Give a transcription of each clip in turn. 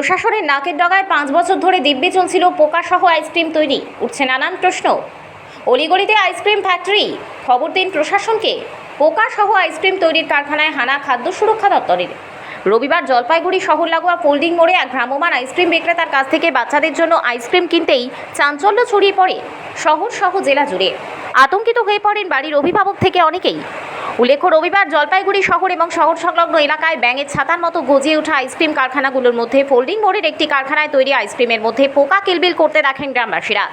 প্রশাসনের নাকের ডগায় পাঁচ বছর ধরে দিব্যি চলছিল পোকাসহ আইসক্রিম তৈরি। উঠছে নানান প্রশ্ন। অলিগলিতে আইসক্রিম ফ্যাক্টরি। খবর দিন প্রশাসনকে। পোকাসহ আইসক্রিম তৈরির কারখানায় হানা খাদ্য সুরক্ষা দপ্তরের। রবিবার জলপাইগুড়ি শহর লাগোয়া ফোল্ডিং মোড়ে এক ভ্রাম্যমান আইসক্রিম বিক্রেতার কাছ থেকে বাচ্চাদের জন্য আইসক্রিম কিনতেই চাঞ্চল্য ছড়িয়ে পড়ে। শহর সহ জেলা জুড়ে। আতঙ্কিত হয়ে পড়েন বাড়ির অভিভাবক থেকে অনেকেই। উল্লেখ্য, রবিবার জলপাইগুড়ি শহর এবং শহর সংলগ্ন এলাকায় ব্যাঙের ছাতার মতো গজিয়ে ওঠা আইসক্রিম কারখানাগুলোর মধ্যে ফোল্ডিং মোড়ের একটি কারখানায় তৈরি আইসক্রিমের মধ্যে পোকা কিলবিল করতে দেখেন গ্রামবাসীরা।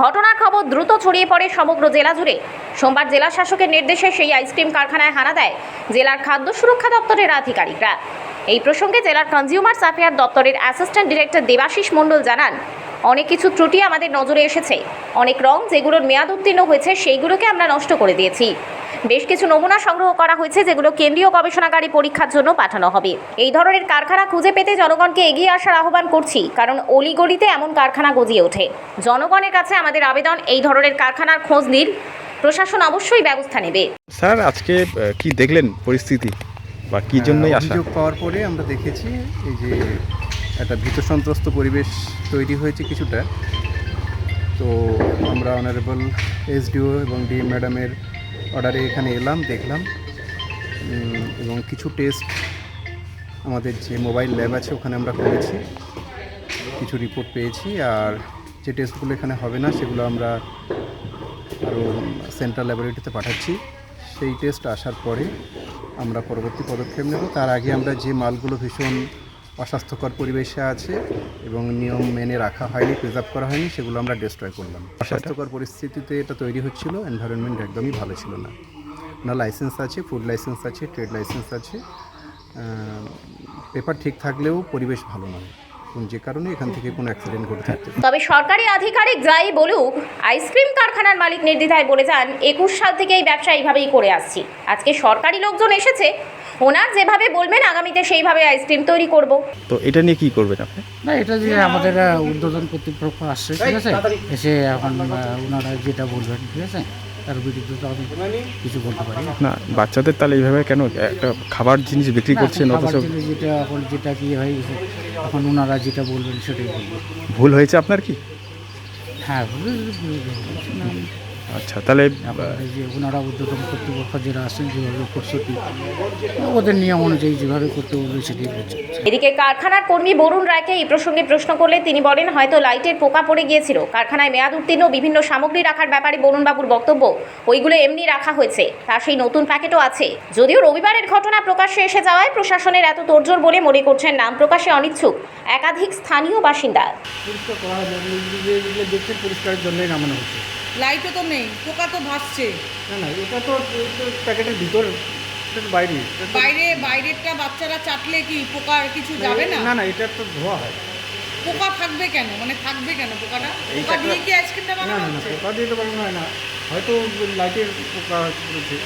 ঘটনার খবর দ্রুত ছড়িয়ে পড়ে সমগ্র জেলা জুড়ে। সোমবার জেলা শাসকের নির্দেশে সেই আইসক্রিম কারখানায় হানা দেয় জেলার খাদ্য সুরক্ষা দপ্তরের আধিকারিকরা। এই প্রসঙ্গে জেলার কনজিউমার অ্যাফেয়ার দপ্তরের অ্যাসিস্ট্যান্ট ডিরেক্টর দেবাশিস মণ্ডল জানান, অনেক কিছু ত্রুটি আমাদের নজরে এসেছে। অনেক রং যেগুলোর মেয়াদ উত্তীর্ণ হয়েছে, সেইগুলোকে আমরা নষ্ট করে দিয়েছি। বেশ কিছু নমুনা সংগ্রহ করা হয়েছে যেগুলো কেন্দ্রীয় গবেষণাগারে পরীক্ষার জন্য পাঠানো হবে। এই ধরনের কারখানা খুঁজে পেতে জনগণকে এগিয়ে আসার আহ্বান করছি কারণ অলিগলিতে এমন কারখানা গজিয়ে ওঠে। জনগণের কাছে আমাদের আবেদন এই ধরনের কারখানার খোঁজ নিন। প্রশাসন অবশ্যই ব্যবস্থা নেবে। স্যার আজকে কি দেখলেন পরিস্থিতি? বা কি জন্যই অভিযোগ পাওয়ার পরে আমরা দেখেছি এই যে একটা ভীত সন্ত্রস্ত পরিবেশ তৈরি হয়েছে কিছুটা। তো আমরা অনারেবল এসডিও এবং ডিএম ম্যাডামের অর্ডারে এখানে এলাম, দেখলাম। এবং কিছু টেস্ট আমাদের যে মোবাইল ল্যাব আছে ওখানে আমরা করেছি। কিছু রিপোর্ট পেয়েছি আর যে টেস্টগুলো এখানে হবে না সেগুলো আমরা আরও সেন্ট্রাল ল্যাবরেটরিতে পাঠাচ্ছি। সেই টেস্ট আসার পরে আমরা পরবর্তী পদক্ষেপ নেব। তার আগে আমরা যে মালগুলো ভীষণ অস্বাস্থ্যকর পরিবেশে আছে এবং নিয়ম মেনে রাখা হয়নি প্রিজার্ভ করা হয়নি সেগুলো আমরা ডিস্ট্রয় করলাম। অস্বাস্থ্যকর পরিস্থিতিতে এটা তৈরি হচ্ছিল এনভায়রনমেন্ট একদমই ভালো ছিল না। না লাইসেন্স আছে ফুড লাইসেন্স আছে ট্রেড লাইসেন্স আছে পেপার ঠিক থাকলেও পরিবেশ ভালো নয়। যে কারণে এখান থেকে কোনো অ্যাক্সিডেন্ট ঘটে থাকতে তবে সরকারি আধিকারিক যাই বলুক আইসক্রিম কারখানার মালিক নির্দ্বিধায় বলে যান একুশ সাল থেকে এই ব্যবসা এইভাবেই করে আসছি। আজকে সরকারি লোকজন এসেছে ওনার যেভাবে বলবেন আগামীতে সেইভাবে আইসক্রিম তৈরি করব। তো এটা নিয়ে কি করবেন আপনি? না এটা যে আমাদের উদ্বোধন কর্তৃপক্ষ আসছে ঠিক আছে? এসে এখন ওনারা যেটা বলবেন ঠিক আছে? তার বিরুদ্ধে তো আমি কিছু বলতে পারি। না বাচ্চাদের তাহলে এইভাবে কেন একটা খাবার জিনিস বিক্রি করছেন অথচ যেটা এখন যেটা কি হয়ে গেছে এখন ওনারা যেটা বলবেন সেটাই বলব। ভুল হয়েছে আপনার কি? হ্যাঁ। না, আচ্ছা তাহলে যে ওনারা উদ্বোধন কর্তৃপক্ষ যারা আছেন যেভাবে করছে ওদের নিয়ম অনুযায়ী যেভাবে করতে বলবে সেটাই করছে এদিকে কারখানার কর্মী বরুণ রায়কে এই প্রসঙ্গে প্রশ্ন করলে তিনি বলেন হয়তো লাইটের পোকা পড়ে গিয়েছিল। কারখানায় মেয়াদ উত্তীর্ণ বিভিন্ন সামগ্রী রাখার ব্যাপারে বরুণবাবুর বক্তব্য ওইগুলো এমনি রাখা হয়েছে। তার সেই নতুন প্যাকেটও আছে। যদিও রবিবারের ঘটনা প্রকাশ্যে এসে যাওয়ায় প্রশাসনের এত তোড়জোড় বলে মনে করছেন নাম প্রকাশে অনিচ্ছুক একাধিক স্থানীয় বাসিন্দা। পরিষ্কার করা হয় দেখতে পরিষ্কারের জন্যই নামানো হচ্ছে। লাইটও তো নেই পোকা তো ভাসছে। না না এটা তো প্যাকেটের ভিতর বাইরে বাইরে বাইরেরটা বাচ্চারা চাটলে কি পোকা আর কিছু যাবে না? না না এটা তো ধোয়া হয়। পোকা থাকবে কেন? মানে থাকবে কেন পোকাটা? পোকা দিয়ে কি আইসক্রিমটা না বানানো না না পোকা দিয়ে তো বানানো হয় না। হয়তো লাইটের পোকা পড়েছে